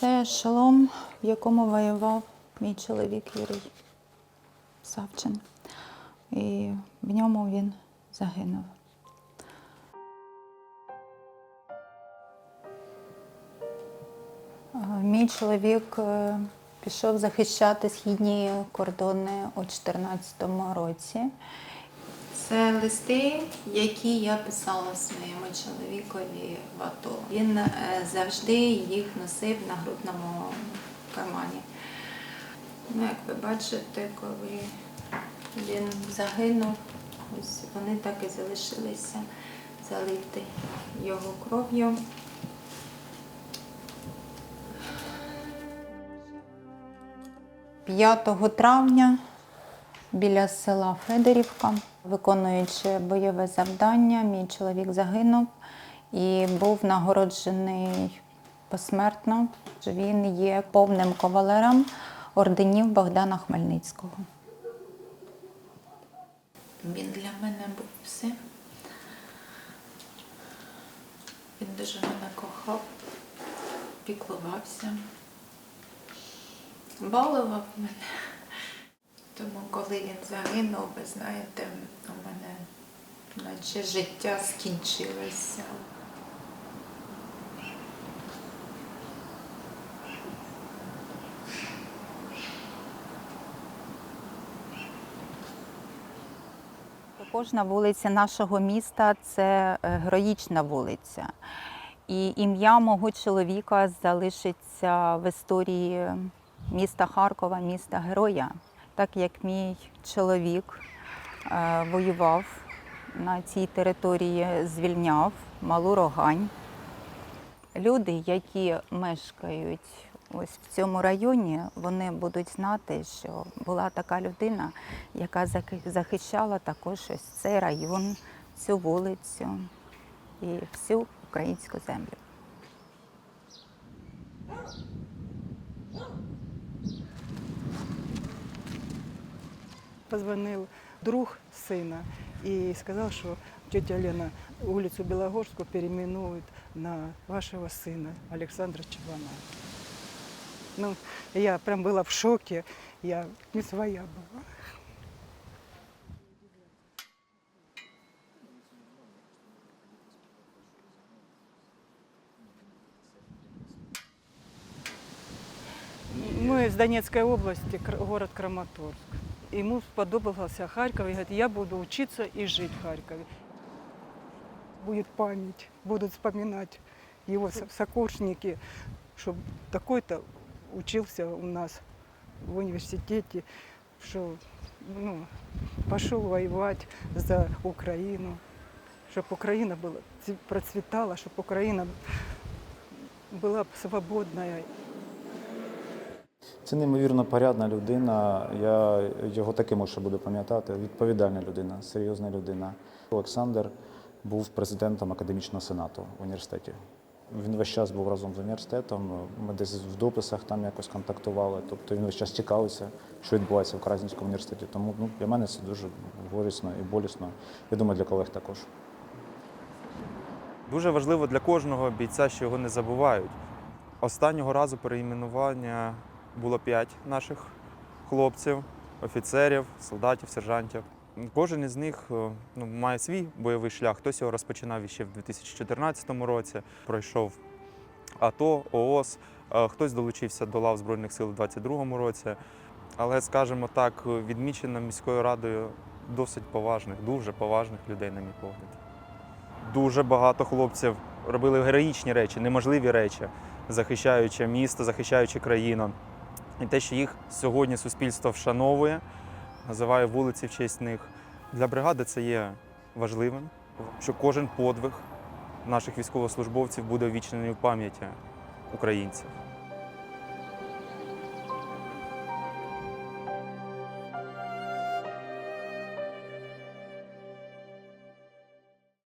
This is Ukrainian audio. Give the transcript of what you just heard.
Це шолом, в якому воював мій чоловік Юрій Савчин. І в ньому він загинув. Мій чоловік е, пішов захищати східні кордони у 2014 році. Це листи, які я писала своєму чоловікові в АТО. Він е, завжди їх носив на грудному кармані. Ну, як ви бачите, коли він загинув, ось вони так і залишилися залиті його кров'ю. П'ятого травня біля села Федорівка, виконуючи бойове завдання, мій чоловік загинув і був нагороджений посмертно. Він є повним кавалером орденів Богдана Хмельницького. Він для мене був все. Він дуже мене кохав, піклувався, балував мене. Тому коли він загинув, ви знаєте, у мене наче життя скінчилося. Кожна вулиця нашого міста це е, героїчна вулиця. І ім'я мого чоловіка залишиться в історії міста Харкова, міста Героя. Так як мій чоловік е, воював на цій території, звільняв малу рогань. Люди, які мешкають ось в цьому районі, вони будуть знати, що була така людина, яка захищала також ось цей район, цю вулицю і всю українську землю. Позвонил друг сына и сказал, что тетя Лена улицу Белогорскую переименует на вашего сына Александра Чебана. Ну, я прям была в шоке, я не своя была. Мы из Донецкой области, Кр- город Краматорск. Ему сподобался Харьков и говорит, я буду учиться и жить в Харькове. Будет память, будут вспоминать его со- сокурсники, что такой-то учился у нас в университете, что ну, пошел воевать за Украину, чтобы Украина была, цве- процветала, чтобы Украина была свободная Це неймовірно порядна людина. Я його таким ще буду пам'ятати. Відповідальна людина, серйозна людина. Олександр був президентом академічного сенату в університеті. Він весь час був разом з університетом. Ми десь в дописах там якось контактували. Тобто він весь час цікавився, що відбувається в Красненському університеті. Тому ну, для мене це дуже горісно і болісно. Я думаю, для колег також. Дуже важливо для кожного бійця, що його не забувають. Останнього разу переіменування було п'ять наших хлопців, офіцерів, солдатів, сержантів. Кожен із них е, ну, має свій бойовий шлях. Хтось його розпочинав ще в 2014 році, пройшов АТО, ООС, е, хтось долучився до лав Збройних сил у 2022 році. Але, скажімо так, відмічено міською радою досить поважних, дуже поважних людей, на мій погляд дуже багато хлопців робили героїчні речі, неможливі речі, захищаючи місто, захищаючи країну. І те, що їх сьогодні суспільство вшановує, називає вулиці в честь них. Для бригади це є важливим, що кожен подвиг наших військовослужбовців буде увічнений в пам'яті українців.